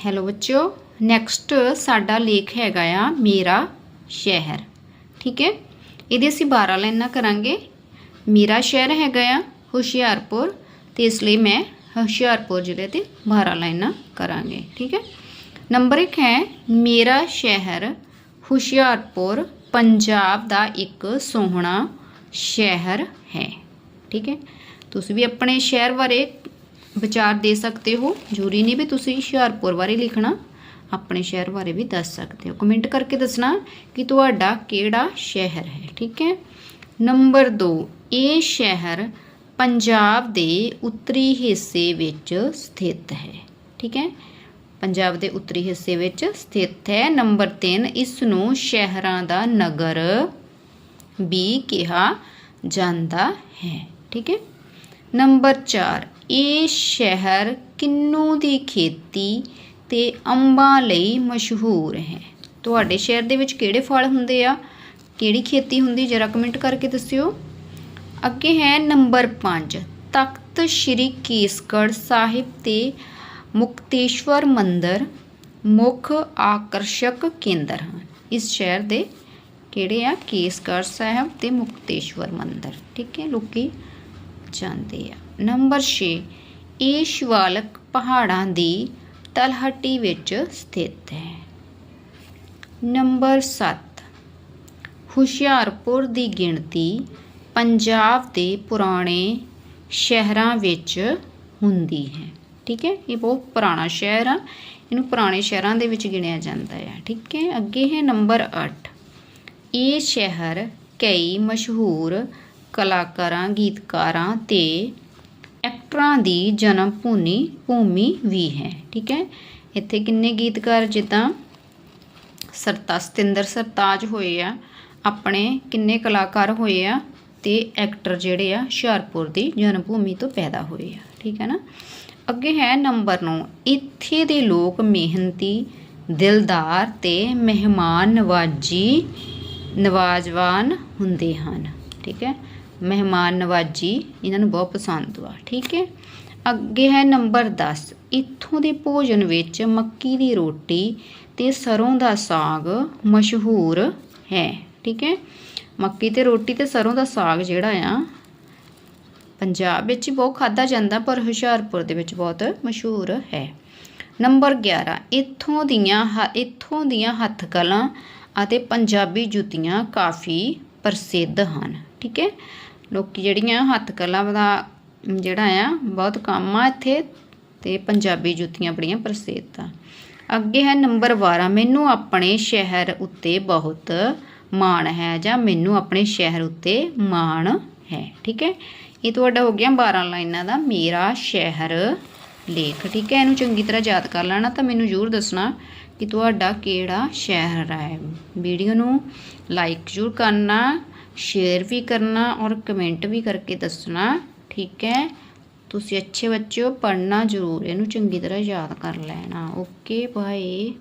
Hello ਬੱਚਿਓ next ਸਾਡਾ ਲੇਖ ਹੈਗਾ ਆ ਮੇਰਾ ਸ਼ਹਿਰ, ਠੀਕ ਹੈ? ਇਹਦੇ ਅਸੀਂ 12 ਲਾਈਨਾਂ ਕਰਾਂਗੇ। ਮੇਰਾ ਸ਼ਹਿਰ ਹੈਗਾ ਆ ਹੁਸ਼ਿਆਰਪੁਰ, ਤੇ ਇਸ ਲਈ ਮੈਂ ਹੁਸ਼ਿਆਰਪੁਰ ਜ਼ਿਲ੍ਹੇ ਤੇ 12 ਲਾਈਨਾਂ ਕਰਾਂਗੇ, ਠੀਕ ਹੈ? ਨੰਬਰ 1 ਹੈ ਮੇਰਾ ਸ਼ਹਿਰ, ਹੁਸ਼ਿਆਰਪੁਰ, ਪੰਜਾਬ ਦਾ ਇੱਕ ਸੋਹਣਾ ਸ਼ਹਿਰ ਹੈ, ਠੀਕ ਹੈ? ਤੁਸੀਂ ਵੀ ਆਪਣੇ ਸ਼ਹਿਰ ਬਾਰੇ ਵਿਚਾਰ ਦੇ ਸਕਦੇ ਹੋ। ਜ਼ਰੂਰੀ ਨਹੀਂ ਵੀ ਤੁਸੀਂ ਹੁਸ਼ਿਆਰਪੁਰ ਬਾਰੇ ਲਿਖਣਾ, ਆਪਣੇ ਸ਼ਹਿਰ ਬਾਰੇ ਵੀ ਦੱਸ ਸਕਦੇ ਹੋ। ਕਮੈਂਟ ਕਰਕੇ ਦੱਸਣਾ ਕਿ ਤੁਹਾਡਾ ਕਿਹੜਾ ਸ਼ਹਿਰ ਹੈ, ਠੀਕ ਹੈ? ਨੰਬਰ 2 ਇਹ ਸ਼ਹਿਰ ਪੰਜਾਬ ਦੇ ਉੱਤਰੀ ਹਿੱਸੇ ਵਿੱਚ ਸਥਿਤ ਹੈ, ਠੀਕ ਹੈ? ਪੰਜਾਬ ਦੇ ਉੱਤਰੀ ਹਿੱਸੇ ਵਿੱਚ ਸਥਿਤ ਹੈ। ਨੰਬਰ 3 ਇਸ ਨੂੰ ਸ਼ਹਿਰਾਂ ਦਾ ਨਗਰ ਵੀ ਕਿਹਾ ਜਾਂਦਾ ਹੈ, ਠੀਕ ਹੈ? ਨੰਬਰ 4 ਇਹ ਸ਼ਹਿਰ ਕਿੰਨੂ ਦੀ ਖੇਤੀ ਤੇ ਅੰਬਾਂ ਲਈ ਮਸ਼ਹੂਰ ਹੈ? ਤੁਹਾਡੇ ਸ਼ਹਿਰ ਦੇ ਵਿੱਚ ਕਿਹੜੇ ਫਲ ਹੁੰਦੇ ਆ? ਕਿਹੜੀ ਖੇਤੀ ਹੁੰਦੀ? ਜਰਾ ਕਮੈਂਟ ਕਰਕੇ ਦੱਸਿਓ। ਅੱਗੇ ਹੈ ਨੰਬਰ 5 ਤਖਤ ਸ੍ਰੀ ਕੇਸਗੜ੍ਹ ਸਾਹਿਬ ਤੇ ਮੁਕਤੇਸ਼ਵਰ ਮੰਦਰ ਮੁੱਖ ਆਕਰਸ਼ਕ ਕੇਂਦਰ ਹਨ। ਇਸ ਸ਼ਹਿਰ ਦੇ ਕਿਹੜੇ ਆ? ਕੇਸਗੜ੍ਹ ਸਾਹਿਬ ਤੇ ਮੁਕਤੇਸ਼ਵਰ ਮੰਦਰ। ਠੀਕ ਹੈ, ਲੋਕੀ ਜਾਂਦੇ ਆ। ਨੰਬਰ 6 ਇਹ ਸ਼ਿਵਾਲਕ ਪਹਾੜਾਂ ਦੀ ਤਲਹਟੀ ਵਿੱਚ ਸਥਿਤ ਹੈ। ਨੰਬਰ 7 ਹੁਸ਼ਿਆਰਪੁਰ ਦੀ ਗਿਣਤੀ ਪੰਜਾਬ ਦੇ ਪੁਰਾਣੇ ਸ਼ਹਿਰਾਂ ਵਿੱਚ ਹੁੰਦੀ ਹੈ। ਠੀਕ ਹੈ, ਇਹ ਬਹੁਤ ਪੁਰਾਣਾ ਸ਼ਹਿਰ ਆ। ਇਹਨੂੰ ਪੁਰਾਣੇ ਸ਼ਹਿਰਾਂ ਦੇ ਵਿੱਚ ਗਿਣਿਆ ਜਾਂਦਾ ਹੈ ਠੀਕ ਹੈ, ਅੱਗੇ ਹੈ ਨੰਬਰ 8 ਇਹ ਸ਼ਹਿਰ ਕਈ ਮਸ਼ਹੂਰ ਕਲਾਕਾਰਾਂ, ਗੀਤਕਾਰਾਂ ਤੇ ਐਕਟਰਾਂ ਦੀ ਜਨਮ ਭੂਮੀ ਭੂਮੀ ਵੀ ਹੈ। ਠੀਕ ਹੈ? ਇੱਥੇ ਕਿੰਨੇ ਗੀਤਕਾਰ ਜਿੱਦਾਂ ਸਰਤਾ ਸਤਿੰਦਰ ਸਰਤਾਜ ਹੋਏ ਆ, ਆਪਣੇ ਕਿੰਨੇ ਕਲਾਕਾਰ ਹੋਏ ਆ ਤੇ ਐਕਟਰ ਜਿਹੜੇ ਆ ਹੁਸ਼ਿਆਰਪੁਰ ਦੀ ਜਨਮ ਭੂਮੀ ਤੋਂ ਪੈਦਾ ਹੋਏ ਆ। ਠੀਕ ਹੈ ਨਾ? ਅੱਗੇ ਹੈ ਨੰਬਰ 9 ਇੱਥੇ ਦੇ ਲੋਕ ਮਿਹਨਤੀ, ਦਿਲਦਾਰ ਤੇ ਮਹਿਮਾਨ ਨਵਾਜੀ, ਨਵਾਜਵਾਨ ਹੁੰਦੇ ਹਨ। ਠੀਕ ਹੈ? ਮਹਿਮਾਨ ਨਵਾਜੀ, ਇਹਨਾਂ ਨੂੰ ਬਹੁਤ ਪਸੰਦ ਵਾ, ਠੀਕ ਹੈ? ਅੱਗੇ ਹੈ ਨੰਬਰ 10 ਇੱਥੋਂ ਦੇ ਭੋਜਨ ਵਿੱਚ ਮੱਕੀ ਦੀ ਰੋਟੀ ਤੇ ਸਰੋਂ ਦਾ ਸਾਗ ਮਸ਼ਹੂਰ ਹੈ, ਠੀਕ ਹੈ? ਮੱਕੀ ਤੇ ਰੋਟੀ ਤੇ ਸਰੋਂ ਦਾ ਸਾਗ ਜਿਹੜਾ ਆ, ਪੰਜਾਬ ਵਿੱਚ ਬਹੁਤ ਖਾਦਾ ਜਾਂਦਾ, ਪਰ ਹੁਸ਼ਿਆਰਪੁਰ ਦੇ ਵਿੱਚ ਬਹੁਤ ਮਸ਼ਹੂਰ ਹੈ। ਨੰਬਰ 11 ਇੱਥੋਂ ਦੀਆਂ ਹ- ਇੱਥੋਂ ਦੀਆਂ ਹੱਥ ਕਲਾਂ ਅਤੇ ਪੰਜਾਬੀ ਜੁੱਤੀਆਂ ਕਾਫੀ ਪ੍ਰਸਿੱਧ ਹਨ। ਠੀਕ ਹੈ? ਲੋਕੀ ਜਿਹੜੀਆਂ ਹੱਥ ਕਲਾ ਦਾ ਜਿਹੜਾ ਆ, ਬਹੁਤ ਕੰਮ ਆ ਇੱਥੇ ਤੇ ਪੰਜਾਬੀ ਜੁੱਤੀਆਂ ਬੜੀਆਂ ਪ੍ਰਸਿੱਧ ਆ। ਅੱਗੇ ਹੈ ਨੰਬਰ 12 ਮੈਨੂੰ ਆਪਣੇ ਸ਼ਹਿਰ ਉੱਤੇ ਬਹੁਤ ਮਾਣ ਹੈ ਜਾਂ ਮੈਨੂੰ ਆਪਣੇ ਸ਼ਹਿਰ ਉੱਤੇ ਮਾਣ ਹੈ, ਠੀਕ ਹੈ? ਇਹ ਤੁਹਾਡਾ ਹੋ ਗਿਆ 12 ਲਾਈਨਾਂ ਦਾ ਮੇਰਾ ਸ਼ਹਿਰ ਲੇਖ, ਠੀਕ ਹੈ? ਇਹਨੂੰ ਚੰਗੀ ਤਰ੍ਹਾਂ ਯਾਦ ਕਰ ਲੈਣਾ ਤਾਂ ਮੈਨੂੰ ਜ਼ਰੂਰ ਦੱਸਣਾ ਕਿ ਤੁਹਾਡਾ ਕਿਹੜਾ ਸ਼ਹਿਰ ਹੈ। ਵੀਡੀਓ ਨੂੰ ਲਾਈਕ ਜ਼ਰੂਰ ਕਰਨਾ ਸ਼ੇਅਰ ਵੀ ਕਰਨਾ ਔਰ ਕਮੈਂਟ ਵੀ ਕਰਕੇ ਦੱਸਣਾ, ਠੀਕ ਹੈ? ਤੁਸੀਂ ਅੱਛੇ ਬੱਚੇ ਹੋ, ਪੜ੍ਹਨਾ ਜ਼ਰੂਰ, ਇਹਨੂੰ ਚੰਗੀ ਤਰ੍ਹਾਂ ਯਾਦ ਕਰ ਲੈਣਾ। Okay bye